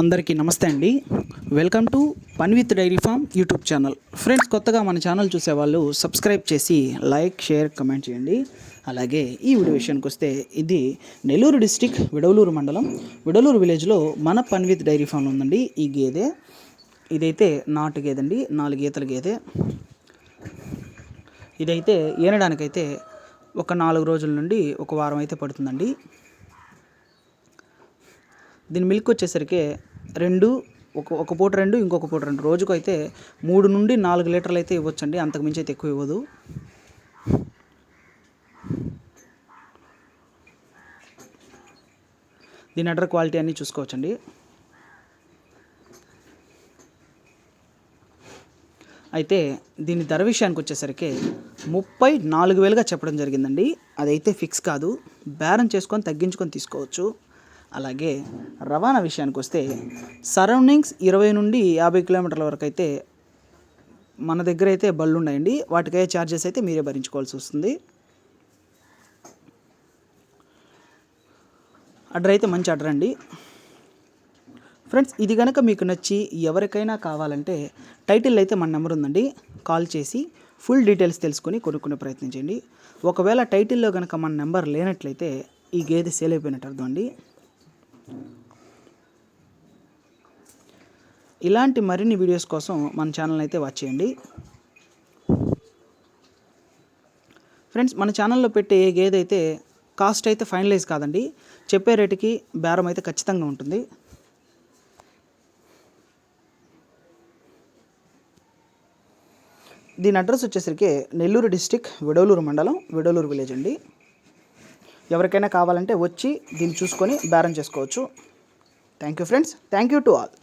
అందరికీ నమస్తే అండి. Welcome to fun with dairy farm YouTube channel. Friends కొత్తగా మన ఛానల్ చూసేవాళ్ళు సబ్స్క్రైబ్ చేసి లైక్ షేర్ కమెంట్ చేయండి. అలాగే ఈ వీడియో విషయానికి వస్తే ఇది నెల్లూరు డిస్టిక్ విడవలూరు మండలం. విడవలూరు విలేజ్లో మన పన్ విత్ డైరీ ఫామ్ ఉందండి. ఈ గేదె ఇదైతే నాటు గేదె అండి నాలుగు గీతల గేదె. ఇదైతే ఏనడానికైతే ఒక నాలుగు రోజుల నుండి ఒక వారం అయితే పడుతుందండి. దీని మిల్క్ వచ్చేసరికి రెండు ఒక ఒక పూట రెండు ఇంకొక పూట రెండు. రోజుకు అయితే మూడు నుండి నాలుగు లీటర్లు అయితే ఇవ్వచ్చండి. అంతకు మించి అయితే ఎక్కువ ఇవ్వదు. దీని అడ్డర్ క్వాలిటీ అన్నీ చూసుకోవచ్చండి. అయితే దీని ధర విషయానికి వచ్చేసరికి ముప్పై నాలుగు వేలుగా చెప్పడం జరిగిందండి. అదైతే ఫిక్స్ కాదు. బేరం చేసుకొని తగ్గించుకొని తీసుకోవచ్చు. అలాగే రవాణా విషయానికి వస్తే సరౌండింగ్స్ ఇరవై నుండి యాభై కిలోమీటర్ల వరకు అయితే మన దగ్గర అయితే బళ్ళు ఉన్నాయండి. వాటికయ్యే ఛార్జెస్ అయితే మీరే భరించుకోవాల్సి వస్తుంది. అడ్డర్ అయితే మంచి అడ్డర్ అండి. ఫ్రెండ్స్ ఇది కనుక మీకు నచ్చి ఎవరికైనా కావాలంటే టైటిల్ అయితే మన నెంబర్ ఉందండి. కాల్ చేసి ఫుల్ డీటెయిల్స్ తెలుసుకొని కొనుక్కునే ప్రయత్నించండి. ఒకవేళ టైటిల్లో కనుక మన నెంబర్ లేనట్లయితే ఈ గేదె సేల్ అయిపోయినట్టు అర్థం అండి. ఇలాంటి మరిన్ని వీడియోస్ కోసం మన ఛానల్ అయితే వాచ్ చేయండి. ఫ్రెండ్స్ మన ఛానల్లో పెట్టే ఏ గేదె అయితే కాస్ట్ అయితే ఫైనలైజ్ కాదండి చెప్పే రేటుకి బేరం అయితే ఖచ్చితంగా ఉంటుంది. దీని అడ్రస్ వచ్చేసరికి నెల్లూరు డిస్టిక్ విడవలూరు మండలం విడవలూరు విలేజ్ అండి. ఎవరికైనా కావాలంటే వచ్చి దీన్ని చూసుకొని బేరం చేసుకోవచ్చు. Thank you friends thank you to all